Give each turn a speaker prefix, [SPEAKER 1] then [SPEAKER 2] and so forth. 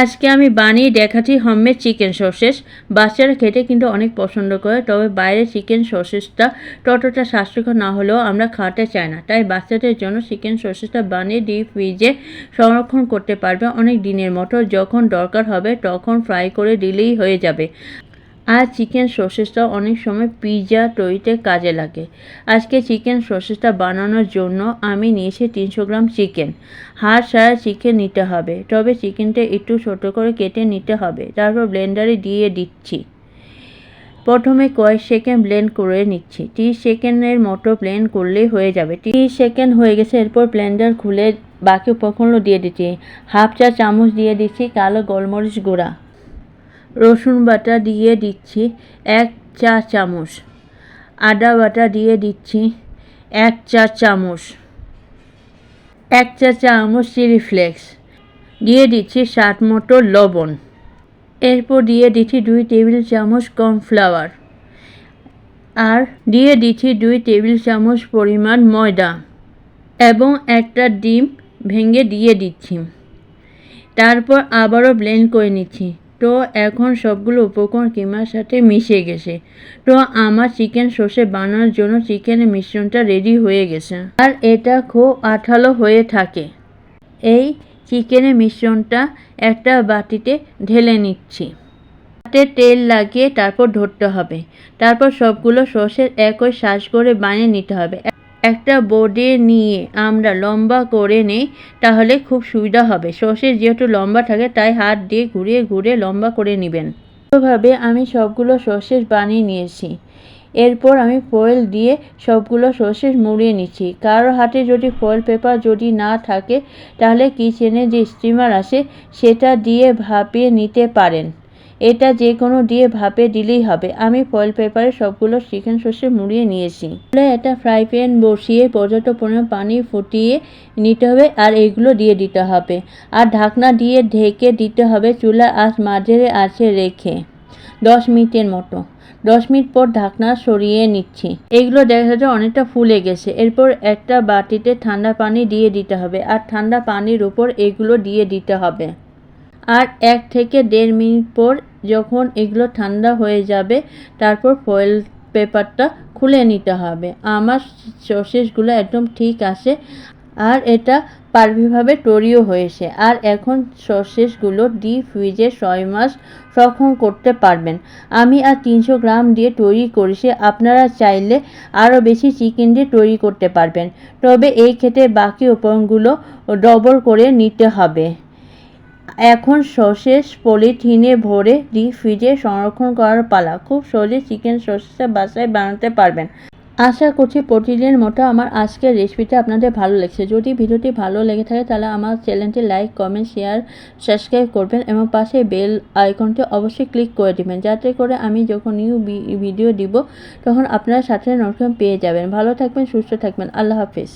[SPEAKER 1] আজকে আমি বানিয়ে দেখাচ্ছি হোমমেড চিকেন সসেস বাচ্চারা খেতে কিন্তু অনেক পছন্দ করে, তবে বাইরে চিকেন সসেসটা ততটা স্বাস্থ্যকর না হলেও আমরা খাওয়াতে চাই না। তাই বাচ্চাদের জন্য চিকেন সসেসটা বানিয়ে ডিপ ফ্রিজে সংরক্ষণ করতে পারবে অনেক দিনের মতো। যখন দরকার হবে, তখন ফ্রাই করে দিলেই হয়ে যাবে। আর চিকেন সসেসটা অনেক সময় পিৎজা তৈরিতে কাজে লাগে। আজকে চিকেন সসেসটা বানানোর জন্য আমি নিয়েছি তিনশো গ্রাম চিকেন হাড় সারা চিকেন নিতে হবে। তবে চিকেনটা একটু ছোটো করে কেটে নিতে হবে। তারপর ব্লেন্ডারে দিয়ে দিচ্ছি। প্রথমে কয়েক সেকেন্ড ব্লেন্ড করে নিচ্ছি। তিরিশ সেকেন্ডের মতো ব্লেন্ড করলেই হয়ে যাবে। তিরিশ সেকেন্ড হয়ে গেছে, এরপর ব্লেন্ডার খুলে বাকি উপকরণও দিয়ে দিচ্ছি। হাফ চা চামচ দিয়ে দিচ্ছি কালো গোলমরিচ গুঁড়া। রসুন বাটা দিয়ে দিচ্ছি এক চা চামচ। আদা বাটা দিয়ে দিচ্ছি এক চা চামচ। এক চা চামচ চিলি ফ্লেক্স। দিয়ে দিচ্ছি স্বাদ মতো লবণ। এরপর দিয়ে দিচ্ছি দুই টেবিল চামচ কর্নফ্লাওয়ার। আর দিয়ে দিচ্ছি দুই টেবিল চামচ পরিমাণ ময়দা। এবং একটা ডিম ভেঙে দিয়ে দিচ্ছি। তারপর আবারও ব্লেন্ড করে নিচ্ছি। তো এখন সবগুলো উপকরণ কিমার সাথে মিশে গেছে। তো আমার চিকেন সসে বানানোর জন্য চিকেনের মিশ্রণটা রেডি হয়ে গেছে। আর এটা খুব আঠালো হয়ে থাকে। এই চিকেনের মিশ্রণটা একটা বাটিতে ঢেলে নিচ্ছি। হাতে তেল লাগিয়ে তারপর ধরতে হবে। তারপর সবগুলো সসের একই শ্বাস করে বানিয়ে নিতে হবে। একটা বোর্ডে নিয়ে আমরা লম্বা করে নেই, তাহলে খুব সুবিধা হবে। সসে যেহেতু লম্বা থাকে, তাই হাত দিয়ে ঘুরিয়ে ঘুরিয়ে লম্বা করে নেবেন। এভাবে আমি সবগুলো সসেস বানিয়ে নিয়েছি। এরপর আমি ফয়েল দিয়ে সবগুলো সসেস মুড়িয়ে নিচ্ছি। কারও হাতে যদি ফয়েল পেপার যদি না থাকে, তাহলে কিচেনে যে স্টিমার আসে, সেটা দিয়ে ভাপিয়ে নিতে পারেন। এটা যে কোনো দিয়ে ভাপে দিলেই হবে। আমি ফয়েল পেপারে সবগুলো চিকেন সসে মুড়িয়ে নিয়েছি। একটা ফ্রাই প্যান বসিয়ে পর্যাপ্ত পরিমাণ পানি ফুটিয়ে নিতে হবে আর এগুলো দিয়ে দিতে হবে। আর ঢাকনা দিয়ে ঢেকে দিতে হবে চুলা আঁচ মাঝে আছে রেখে। দশ মিনিটের মতো। দশ মিনিট পর ঢাকনা সরিয়ে নিচ্ছি। এগুলো দেখা যাচ্ছে অনেকটা ফুলে গেছে। এরপর একটা বাটিতে ঠান্ডা পানি দিয়ে দিতে হবে। আর ঠান্ডা পানির উপর এগুলো দিয়ে দিতে হবে। আর এক থেকে দেড় মিনিট পর যখন এগুলো ঠান্ডা হয়ে যাবে, তারপর ফয়েল পেপারটা খুলে নিতে হবে। আমার সসেসগুলো একদম ঠিক আছে। আর এটা পারভিভাবে তৈরিও হয়েছে। আর এখন সসেসগুলো ডিপ ফ্রিজে ছয় মাস সংরক্ষণ করতে পারবেন। আমি আর তিনশো গ্রাম দিয়ে তৈরি করেছি। আপনারা চাইলে আরও বেশি চিকেন দিয়ে তৈরি করতে পারবেন। তবে এই ক্ষেত্রে বাকি উপকরণগুলো ডবল করে নিতে হবে। এখন সসেস পলিথিনে ভরে ডিপ ফ্রিজে সংরক্ষণ করার পালা। খুব সহজে চিকেন সসেসটা বাসায় বানাতে পারবেন। আশা করছি প্রতিদিনের মতো আমার আজকের রেসিপিটা আপনাদের ভালো লেগেছে। যদি ভিডিওটি ভালো লেগে থাকে, তাহলে আমার চ্যানেলটি লাইক কমেন্ট শেয়ার সাবস্ক্রাইব করবেন এবং পাশে বেল আইকনটি অবশ্যই ক্লিক করে দিবেন। যাতে করে আমি যখন নিউ ভিডিও দিব, তখন আপনারা সাথে নোটিফিকেশন পেয়ে যাবেন। ভালো থাকবেন, সুস্থ থাকবেন। আল্লাহ হাফিজ।